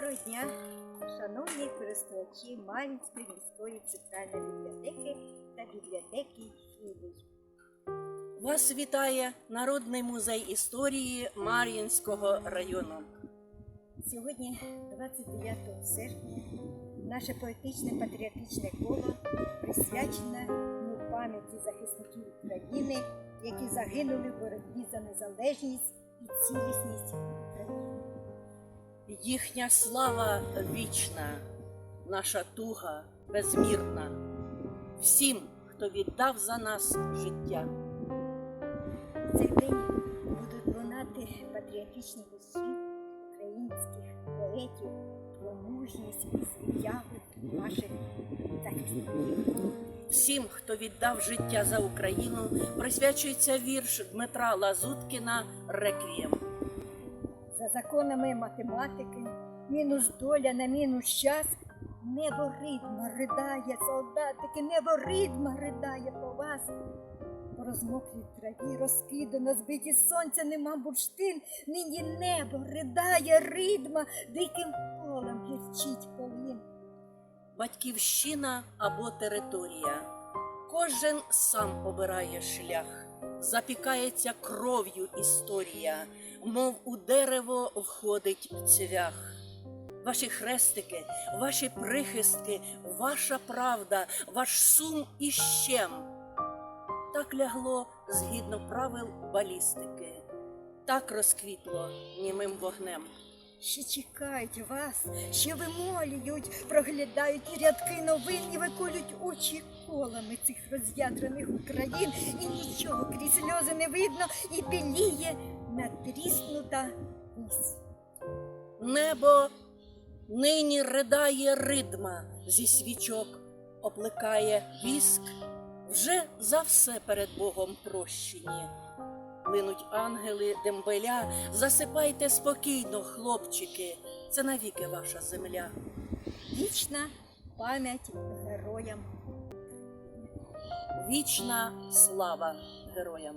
дня, шановні користувачі Мар'їнської міської центральної бібліотеки та бібліотеки Філій. Вас вітає Народний музей історії Мар'їнського району. Сьогодні, 29 серпня, наше поетичне патріотичне коло присвячене пам'яті захисників України, які загинули в боротьбі за незалежність і цілісність. Їхня слава вічна, наша туга безмірна. Всім, хто віддав за нас життя. В цей день будуть лунати патріотичні вірші українських поетів про мужність і звитягу наших захисників. Всім, хто віддав життя за Україну, присвячується вірш Дмитра Лазуткіна Реквієм. За законами математики, мінус доля на мінус час, небо ритма ридає, солдатики, небо ритма ридає по вас. По розмоклій траві розкидано, збиті сонця нема бурштин, нині небо ридає ритма, диким полем гірчить полин. Батьківщина або територія. Кожен сам обирає шлях, запікається кров'ю історія, мов у дерево входить цвях. Ваші хрестики, ваші прихистки, ваша правда, ваш сум і щем. Так лягло згідно правил балістики, так розквітло німим вогнем. Ще чекають вас, ще вимолюють, проглядають рядки новин і виколють очі колами цих роз'ядрених Україн, і нічого крізь сльози не видно, і біліє натріснута вісь. Небо нині ридає ридма зі свічок, оплекає віск, вже за все перед Богом прощені. Линуть ангели дембеля, засипайте спокійно, хлопчики, це навіки ваша земля. Вічна пам'ять героям. Вічна слава героям.